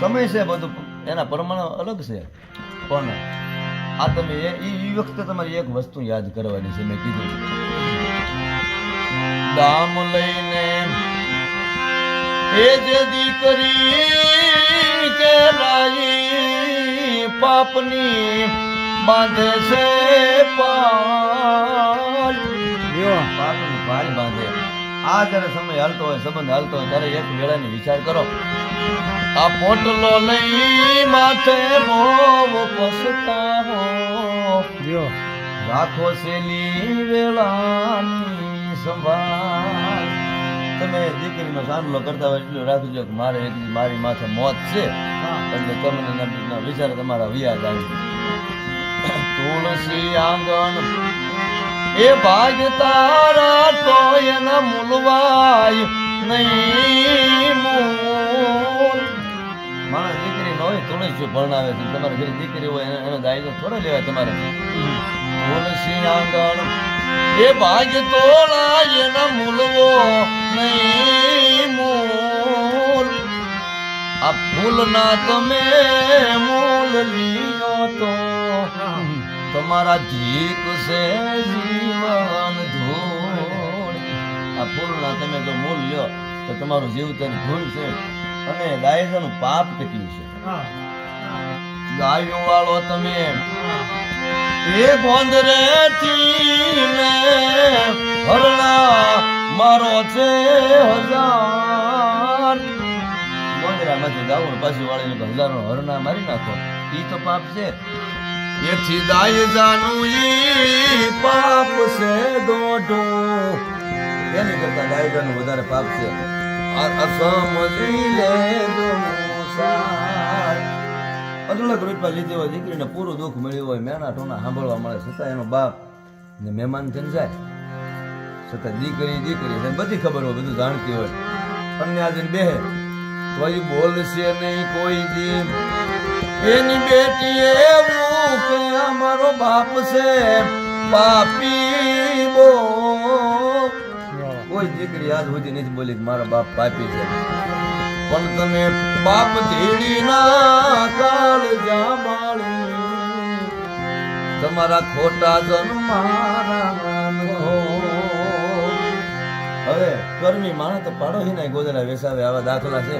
સમય છે બધું, એના પ્રમાણે અલગ છે. પણ આ તમે એ વખતે તમારી એક વસ્તુ યાદ કરવાની છે, મેં કીધું. દામ લઈને એ જે દીકરી કે પાપની બાંધે છે પાલ આ જ્યારે સમય હાલતો હોય સંબંધ હાલતો હોય ત્યારે એક વેળાની વિચાર કરો. આ પોટલો લઈ માથે મોમ પસતા હો. રાખો સેલી વેળાની સંભાળ. તમે દીકરીનો સામલો કરતા હોય એટલું રાખજો કે મારે એક મારી માથે મોત છે. એટલે તમને વિચાર તમારા વિયાદ આવી તુલસી આંગણ એ ભાગ તારા તો એના મૂલવાય નહીં માણસ દીકરી ન હોય તુલસી ભણાવે છે. તમારે ઘરે દીકરી હોય એને- દાયદો થોડો લેવાય તમારે. તુલસી આંગણ. એ ભાગ તોળા એના મૂલવો નહીં મૂલ. આ ફૂલના તમે મૂલ લીયો તો તમારા જીક છે ફૂલના તમે જો મૂળ લ્યો તો તમારું જીવતર ભૂલ છે. અને દાયજાનું પાપ કેટલું છે. ગાયું વાળો તમે એ ગોંદરે થી ને હરણા મારો છે હજાર. ગોંદરામાંથી ગાવું પાછી વાળીને હજારો હરણા મારી નાખો. ઈ તો પાપ છે. એથી દાય જાનું ઈ પાપ એની કરતા દાયજાનું વધારે પાપ છે. અઢળક રૂપિયા લીધી હોય દીકરીને પૂરું દુઃખ મળ્યું હોય, મેના ટોના સાંભળવા મળે, છતાં એનો બાપ ને મહેમાન થઈને જાય. છતાં દીકરી દીકરી બધી ખબર હોય, બધું જાણતી હોય. તમને આજે બેહે. કોઈ બોલશે નહીં કોઈ દી. એની બેટી એવું કે અમારો બાપ છે. પાપી બો કોઈ દીકરી આજ સુધી બોલી મારા બાપ પાપી છે. પણ તમે બાપ ધીડી ના કાળ જાબાળી તમારા ખોટા જન્મારા હવે કર્મી માણસ તો પાડોશી ના ગોદરા વેસાવે, આવા દાખલા છે.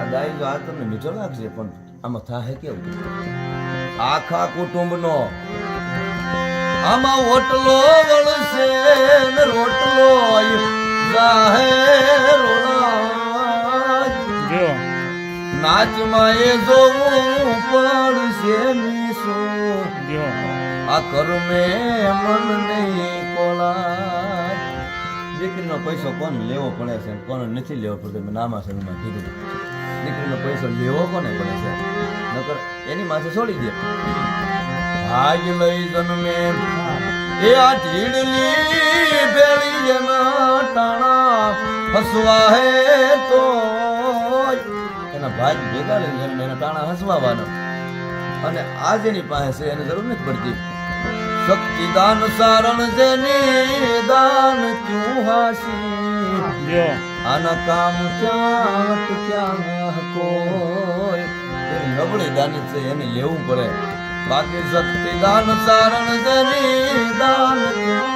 આ ગાય જો આ તમને મીઠો લાગશે, પણ આમાં થાહે કેવું? આખા કુટુંબનો આમાં ઓટલો વળશે ને રોટલો જાહે નાચમાં એ જોવું પડશે મીસું આ કર્મે મન નહીં કોલા દીકરીનો પૈસો કોને લેવો પડે છે? કોને નથી લેવો પડતો? મેં નામા સમયમાં કીધું દીકરીનો પૈસો લેવો કોને પડે છે? નકર એની માથે છોડી દે. ભાગ લઈ જન્મે એ આ ઢીડલી બેળી એના ટાણા હસવા હે તો એના ભાઈ ભેગા લઈને જન્મે એના ટાણા હસવાવાનો. અને આ જેની પાસે છે એને જરૂર નથી પડતી. શક્તિ દાન સારણ જેની દાન ક્યું હાસી. આના કામ ક્યાં ક્યાં કોઈ. નબળી દાન છે એને લેવું પડે. બાકી શક્તિ દાન સારણ કરી દાન.